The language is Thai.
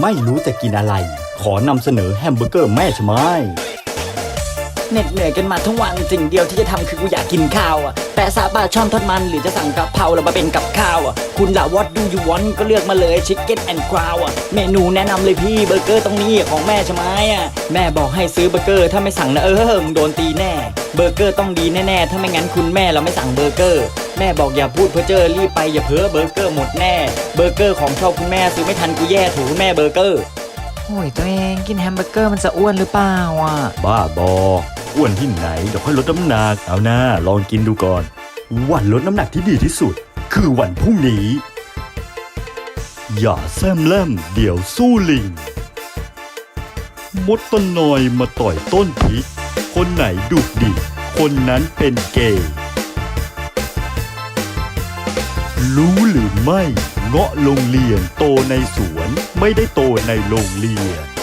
ไม่รู้จะกินอะไร ขอนำเสนอแฮมเบอร์เกอร์แม่ชะไม้เหน็ดเหนื่อยกันมาทั้งวันสิ่งเดียวที่จะทำคือกูอยากกินข้าวอะแต่ซาบะช่อนทอดมันหรือจะสั่งกะเพราแล้วมาเป็นกับข้าวอะคุณล่ะ what do you want ก็เลือกมาเลยชิคเก้นแอนด์คราวอะเมนูแนะนำเลยพี่เบอร์เกอร์ตรงนี้ของแม่ใช่ไหมอะแม่บอกให้ซื้อเบอร์เกอร์ถ้าไม่สั่งนะเออมึงโดนตีแน่ เบอร์เกอร์ต้องดีแน่ๆถ้าไม่งั้นคุณแม่เราไม่สั่งเบอร์เกอร์ แม่บอกอย่าพูดเพ้อเจ้อรีบไปอย่าเพ้อเบอร์เกอร์หมดแน่ เบอร์เกอร์ของชอบคุณแม่ซื้อไม่ทันกูแย่ถูกคุณแม่เบอร์เกอร์โอ้ยตัวเองกินแฮมเบอร์เกอร์มันจะอ้วนหรือเปล่าอะ บ้าบอ อ้วนที่ไหนเดี๋ยวค่อยลดน้ำหนักเอาหน้าลองกินดูก่อน วันลดน้ำหนักที่ดีที่สุด คือวันพรุ่งนี้ อย่าแซมแล่มเดี๋ยวสู้ลิง มดต้นนอยมาต่อยต้นพริก คนไหนดุดิคนนั้นเป็นเกย์ รู้หรือไม่ เงาะโรงเรียนโตในสวนไม่ได้โตในโรงเรียน